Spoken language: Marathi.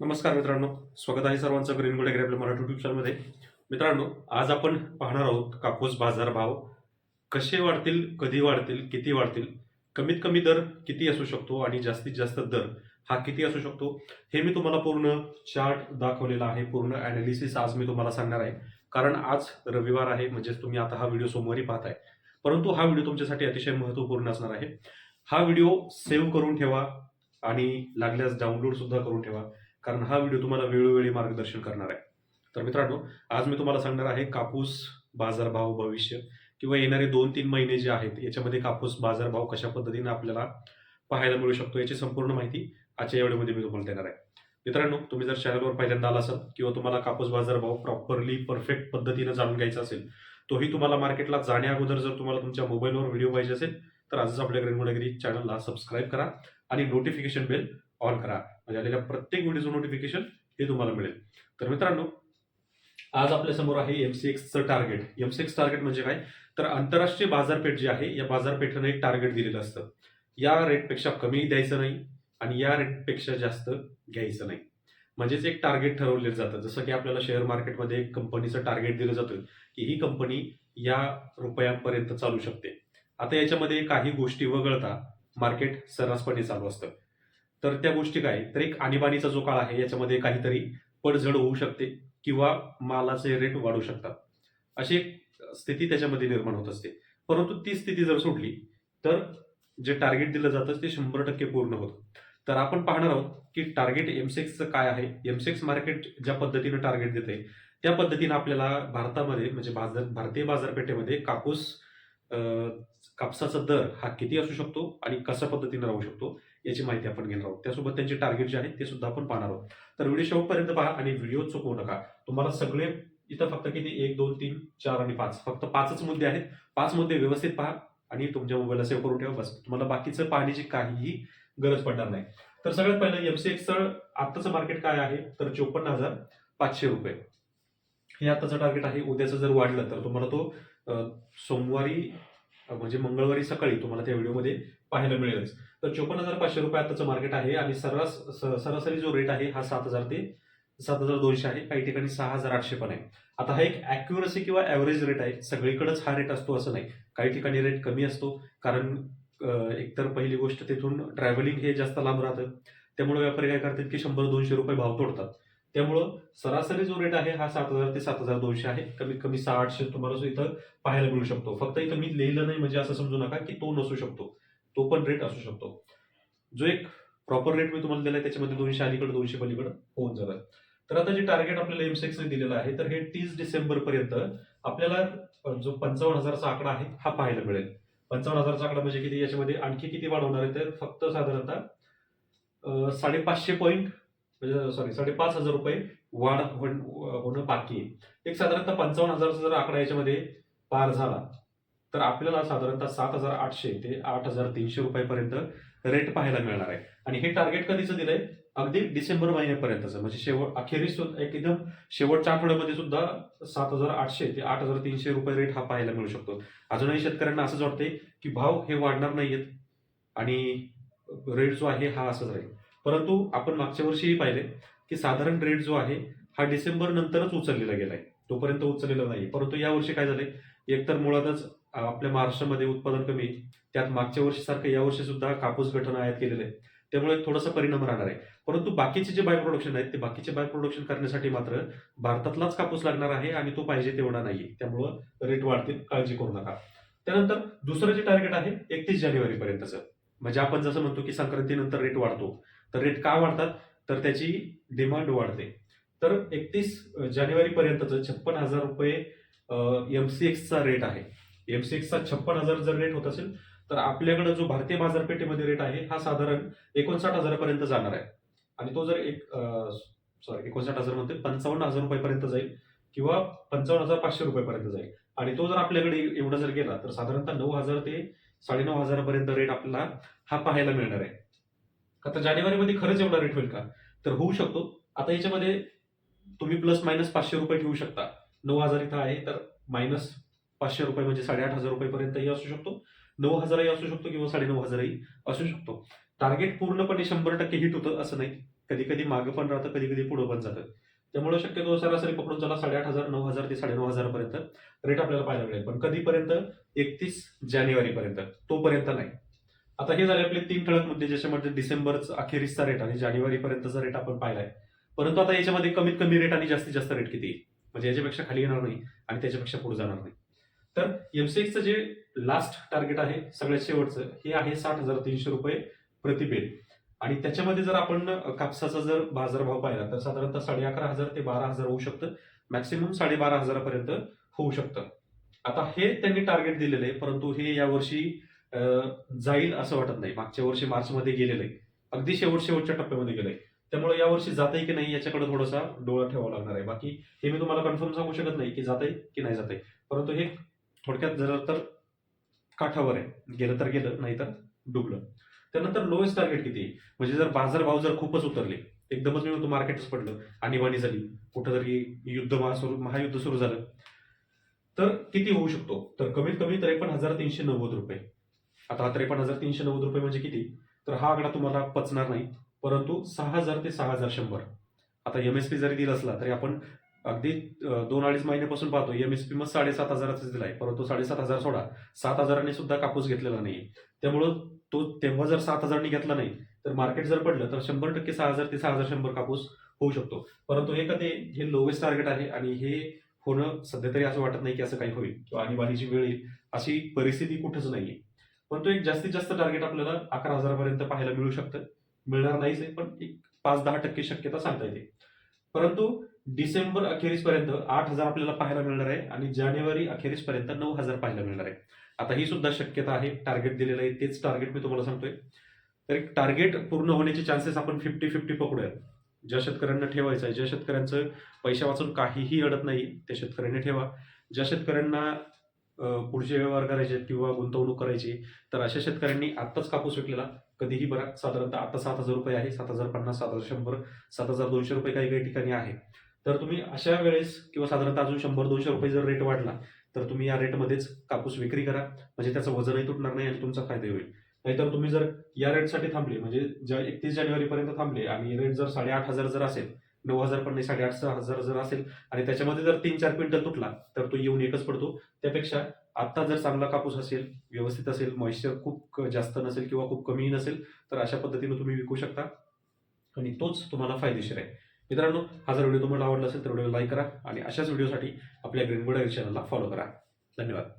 नमस्कार मित्रांनो स्वागत आहे सर्वांचं ग्रीन गोल्ड आपल्या मराठी युट्यूब चॅनलमध्ये मित्रांनो आज आपण पाहणार आहोत कापूस बाजारभाव कसे वाढतील कधी वाढतील किती वाढतील कमीत कमी दर किती असू शकतो आणि जास्तीत जास्त दर हा किती असू शकतो हे मी तुम्हाला पूर्ण चार्ट दाखवलेला आहे पूर्ण अनालिसिस आज मी तुम्हाला सांगणार आहे. कारण आज रविवार आहे म्हणजेच तुम्ही आता हा व्हिडिओ सोमवारी पाहताय. परंतु हा व्हिडिओ तुमच्यासाठी अतिशय महत्त्वपूर्ण असणार आहे. हा व्हिडिओ सेव्ह करून ठेवा आणि लागल्यास डाउनलोड सुद्धा करून ठेवा. कारण हा व्हिडिओ तुम्हाला वेळोवेळी मार्गदर्शन करणार आहे. तर मित्रांनो आज मी तुम्हाला सांगणार आहे कापूस बाजारभाव भविष्य किंवा येणारे दोन तीन महिने जे आहेत याच्यामध्ये कापूस बाजारभाव कशा पद्धतीने आपल्याला पाहायला मिळू शकतो याची संपूर्ण माहिती आजच्या या व्हिडिओमध्ये मी तुम्हाला देणार आहे. मित्रांनो तुम्ही जर चॅनलवर पहिल्यांदा आला असाल किंवा तुम्हाला कापूस बाजारभाव प्रॉपरली परफेक्ट पद्धतीनं जाणून घ्यायचा असेल तोही तुम्हाला मार्केटला जाण्या अगोदर जर तुम्हाला तुमच्या मोबाईलवर व्हिडिओ पाहिजे असेल तर आजच आपल्या ग्रेनगुडगिरी चॅनलला सबस्क्राईब करा आणि नोटिफिकेशन बेल ऑन करा. म्हणजे आलेल्या प्रत्येक व्हिडिओचं नोटिफिकेशन हे तुम्हाला मिळेल. तर मित्रांनो आज आपल्यासमोर आहे एमसीएक्सचं टार्गेट एमसीएक्स टार्गेट म्हणजे काय? तर आंतरराष्ट्रीय बाजारपेठ जी आहे या बाजारपेठेनं एक टार्गेट दिलेलं असतं. या रेटपेक्षा कमी द्यायचं नाही आणि या रेटपेक्षा जास्त घ्यायचं नाही. म्हणजेच एक टार्गेट ठरवलं जातं. जसं की आपल्याला शेअर मार्केटमध्ये एक कंपनीचं टार्गेट दिलं जातं की ही कंपनी या रुपयांपर्यंत चालू शकते. आता याच्यामध्ये काही गोष्टी वगळता मार्केट सर्रासपणे चालू असतं. तर त्या गोष्टी काय? तर एक आणीबाणीचा जो काळ आहे याच्यामध्ये काहीतरी पडझड होऊ शकते किंवा मालाचे रेट वाढू शकतात. अशी एक स्थिती त्याच्यामध्ये निर्माण होत असते. परंतु ती स्थिती जर सोडली तर जे टार्गेट दिलं जातं ते शंभर टक्के पूर्ण होतं. तर आपण पाहणार आहोत की टार्गेट एमसेक्सचं काय आहे? एमसेक्स मार्केट ज्या पद्धतीनं टार्गेट देते त्या पद्धतीनं आपल्याला भारतामध्ये म्हणजे बाजार भारतीय बाजारपेठेमध्ये कापूस कापसाचा दर हा किती असू शकतो आणि कशा पद्धतीनं राहू शकतो? याची माहिती आपण घेणार आहोत. त्यासोबत त्यांचे टार्गेट जे आहेत ते सुद्धा आपण पाहणार आहोत. तर व्हिडिओ शेवटपर्यंत पहा आणि व्हिडिओ चुकवू नका. तुम्हाला सगळे इथं फक्त किती? एक दोन तीन चार आणि पाच. फक्त पाचच मुद्दे आहेत. पाच मुद्दे व्यवस्थित पहा आणि तुमच्या मोबाईलला सेव्ह करून ठेवा. बस. तुम्हाला बाकीचं पाहण्याची काहीही गरज पडणार नाही. तर सगळ्यात पहिलं एमसीएक्सचं आत्ताचं मार्केट काय आहे? तर चोपन्न हजार पाचशे रुपये. हे आत्ताचं टार्गेट आहे. उद्याचं जर वाढलं तर तुम्हाला तो सोमवारी म्हणजे मंगळवारी सकाळी तुम्हाला त्या व्हिडिओमध्ये पाहायला मिळेलच. तर चोपन्न हजार पाचशे रुपये आताचं मार्केट आहे आणि सर्रास स- सरासरी जो रेट आहे हा सात हजार ते सात हजार दोनशे आहे. काही ठिकाणी सहा हजार आठशे पण आहे. आता हा एक ॲक्युरसी किंवा ॲव्हरेज रेट आहे. सगळीकडेच हा रेट असतो असं नाही. काही ठिकाणी रेट कमी असतो. कारण एकतर पहिली गोष्ट तिथून ट्रॅव्हलिंग हे जास्त लांब राहतं. त्यामुळे व्यापारी काय करतात की शंभर दोनशे रुपये भाव तोडतात. त्यामुळं सरासरी जो रेट आहे हा सात हजार ते सात हजार दोनशे आहे. कमीत कमी सहा आठशे तुम्हाला इथं पाहायला मिळू शकतो. फक्त इथं मी लिहिलं नाही म्हणजे असं समजू नका की तो नसू शकतो. तो पण रेट असू शकतो. जो एक प्रॉपर रेट मी तुम्हाला दिलाय त्याच्यामध्ये दोनशे अलीकडे दोनशे पलीकडे होऊन जातात. तर आता जे टार्गेट आपल्याला एमसेक्सने दिलेलं आहे तर हे तीस डिसेंबर पर्यंत आपल्याला जो पंचावन्न हजारचा आकडा आहे हा पाहायला मिळेल. पंचावन्न हजारचा आकडा म्हणजे किती? याच्यामध्ये आणखी किती वाढवणार आहे तर फक्त साधारणतः साडेपाचशे पॉईंट म्हणजे सॉरी साडेपाच हजार रुपये वाढ होणं बाकी आहे. एक साधारणतः पंचावन्न हजारचा जर आकडा याच्यामध्ये पार झाला तर आपल्याला साधारणतः सात हजार आठशे ते आठ हजार तीनशे रुपयापर्यंत रेट पाहायला मिळणार आहे. आणि हे टार्गेट कधीचं दिलंय? अगदी डिसेंबर महिन्यापर्यंतचं. म्हणजे शेवट अखेरीस एक एकदम शेवटच्या आठवड्यामध्ये सुद्धा सात हजार आठशे ते आठ हजार तीनशे रुपये रेट हा पाहायला मिळू शकतो. अजूनही शेतकऱ्यांना असंच वाटतंय की भाव हे वाढणार नाहीयेत आणि रेट जो आहे हा असाच राहील. परंतु आपण मागच्या वर्षीही पाहिले की साधारण रेट जो आहे हा डिसेंबर नंतरच उचललेला गेलाय. तोपर्यंत उचललेला नाही परंतु यावर्षी काय झालंय? एकतर मुळातच आपल्या महाराष्ट्रामध्ये उत्पादन कमी आहे. त्यात मागच्या वर्षीसारखं यावर्षी सुद्धा कापूस गठन आयात केलेलं आहे. त्यामुळे थोडासा परिणाम राहणार आहे. परंतु बाकीचे जे बाय प्रोडक्शन आहेत ते बाकीचे बाय प्रोडक्शन करण्यासाठी मात्र भारतातलाच कापूस लागणार आहे आणि तो पाहिजे तेवढा नाही त्यामुळं रेट वाढतील काळजी करू नका. त्यानंतर दुसरं जे टार्गेट आहे एकतीस जानेवारी पर्यंतचं म्हणजे आपण जसं म्हणतो की संक्रांतीनंतर रेट वाढतो. तर रेट का वाढतात? तर त्याची डिमांड वाढते. तर एकतीस जानेवारी पर्यंतचं छप्पन हजार रुपये एमसीएक्सचा रेट आहे. एमसीएक्सचा छप्पन हजार जर रेट होत असेल तर आपल्याकडे जो भारतीय बाजारपेठेमध्ये रेट आहे हा साधारण एकोणसाठ हजारापर्यंत जाणार आहे. आणि तो जर एक सॉरी एकोणसाठ हजार म्हणते पंचावन्न हजार रुपयापर्यंत जाईल किंवा पंचावन्न हजार पाचशे रुपयापर्यंत जाईल. आणि तो जर आपल्याकडे एवढा जर गेला तर साधारणतः नऊ हजार ते साडेनऊ हजारापर्यंत रेट आपल्याला हा पाहायला मिळणार आहे. आता जानेवारीमध्ये खरंच एवढा रेट होईल का? तर होऊ शकतो. आता याच्यामध्ये तुम्ही प्लस मायनस पाचशे रुपये ठेवू शकता. नऊ हजार इथं आहे तर मायनस पाचशे रुपये म्हणजे साडेआठ हजार रुपयेपर्यंतही असू शकतो. नऊ हजारही असू शकतो किंवा साडेनऊ हजारही असू शकतो. टार्गेट पूर्णपणे शंभर टक्के हिट होतं असं नाही. कधी कधी मागं पण राहतं कधी कधी पुढं पण जातं. त्यामुळे शक्यतो सरासरी पकडून चला साडेआठ हजार नऊ हजार ते साडेनऊ हजारपर्यंत रेट आपल्याला पाहायला मिळेल. पण कधीपर्यंत? एकतीस जानेवारीपर्यंत. तोपर्यंत नाही. आता हे झाले आपले तीन ठळक मुद्दे ज्याच्यामध्ये डिसेंबरचा अखेरीसचा रेट आणि जानेवारीपर्यंतचा रेट आपण पाहिलाय. परंतु आता याच्यामध्ये कमीत कमी रेट आणि जास्तीत जास्त रेट किती? म्हणजे याच्यापेक्षा खाली येणार नाही आणि त्याच्यापेक्षा पुढे जाणार नाही. तर एमसीएक्सचं जे लास्ट टार्गेट आहे सगळ्यात शेवटचं हे आहे साठ हजार तीनशे रुपये प्रतिबेल आणि त्याच्यामध्ये जर आपण कापसाचा जर बाजारभाव पाहिला तर साधारणतः साडे अकरा हजार ते बारा हजार होऊ शकतं. मॅक्सिमम साडेबारा हजारापर्यंत होऊ शकतं. आता हे त्यांनी टार्गेट दिलेलं आहे परंतु हे यावर्षी वर्षी जाईल असं वाटत नाही. मागच्या वर्षी मार्चमध्ये गेलेलं आहे. अगदी शेवट शेवटच्या टप्प्यामध्ये गेलंय. त्यामुळे यावर्षी जाते की नाही याच्याकडे थोडासा डोळा ठेवावा लागणार आहे. बाकी हे मी तुम्हाला कन्फर्म सांगू शकत नाही की जाते की नाही जाते परंतु हे थोडक्यात जर तर काठावर आहे. गेलं तर गेलं नाही तर डुबलं. त्यानंतर लोएस्ट टार्गेट किती? म्हणजे जर बाजारभाव जर खूपच उतरले एकदमच मी म्हणतो मार्केटच पडलं आणीबाणी झाली कुठंतरी युद्ध सुरू महायुद्ध सुरू झालं तर किती होऊ शकतो? तर कमीत कमी त्रेपन्न हजार तीनशे नव्वद रुपये. आता हा त्रेपन्न हजार तीनशे नव्वद रुपये म्हणजे किती? तर हा आकडा तुम्हाला पचणार नाही परंतु सहा हजार ते सहा हजार शंभर. आता एम एस पी जरी दिला असला तरी आपण अगदी दोन अडीच महिन्यापासून पाहतो एम एस पी मग साडेसात हजाराचाच दिलाय. परंतु साडेसात हजार सोडा. सात हजारांनी सुद्धा कापूस घेतलेला नाही. त्यामुळं तो तेव्हा जर सात हजारांनी घेतला नाही तर मार्केट जर पडलं तर शंभर टक्के सहा हजार ते सहा हजार शंभर कापूस होऊ शकतो. परंतु हे कधी हे लोवेस्ट टार्गेट आहे आणि हे होणं सध्या तरी असं वाटत नाही की असं काही होईल किंवा आणीबाणीची वेळ येईल अशी परिस्थिती कुठंच नाहीये. परंतु एक जास्तीत जास्त टार्गेट आपल्याला अकरा हजारापर्यंत पाहायला मिळू शकतं. मिळणार नाहीच आहे पण एक पाच दहा टक्के शक्यता सांगता येते. परंतु डिसेंबर अखेरीसपर्यंत आठ हजार आपल्याला पाहायला मिळणार आहे आणि जानेवारी अखेरीसपर्यंत नऊ हजार पाहायला मिळणार आहे. आता ही सुद्धा शक्यता आहे. टार्गेट दिलेलं आहे. तेच टार्गेट मी तुम्हाला सांगतोय. तर एक टार्गेट पूर्ण होण्याचे चान्सेस आपण फिफ्टी फिफ्टी पकडूयात. ज्या शेतकऱ्यांना ठेवायचं आहे ज्या शेतकऱ्यांचं पैशा वाचून काहीही अडत नाही त्या शेतकऱ्यांनी ठेवा. ज्या शेतकऱ्यांना पुढचे व्यवहार करायचे किंवा गुंतवणूक करायची तर अशा शेतकऱ्यांनी आत्ताच कापूस विकलेला. कधीही बरा साधारणतः आता सात हजार रुपये आहे. सात हजार पन्नास सात हजार शंभर सात हजार दोनशे रुपये काही काही ठिकाणी आहे. तर तुम्ही अशा वेळेस किंवा साधारणतः अजून शंभर दोनशे रुपये जर रेट वाढला तर तुम्ही या रेटमध्येच कापूस विक्री करा. म्हणजे त्याचं वजनही तुटणार नाही आणि तुमचा फायदा होईल. नाहीतर तुम्ही जर या रेटसाठी थांबले म्हणजे ज्या एकतीस जानेवारीपर्यंत थांबले आणि रेट जर साडेआठ हजार जर असेल नऊ हजार पण नाही साडेआठ सहा हजार जर असेल आणि त्याच्यामध्ये जर तीन चार क्विंटल तुटला तर तो येऊन एकच पडतो. त्यापेक्षा आत्ता जर चांगला कापूस असेल व्यवस्थित असेल मॉइश्चर खूप जास्त नसेल किंवा खूप कमी नसेल तर अशा पद्धतीने तुम्ही विकू शकता. आणि तोच तुम्हाला फायदेशीर आहे. मित्रांनो हा जर व्हिडिओ तुम्हाला आवडला असेल तर व्हिडिओ लाईक करा आणि अशाच व्हिडिओसाठी आपल्या ग्रीन चॅनलला फॉलो करा. धन्यवाद.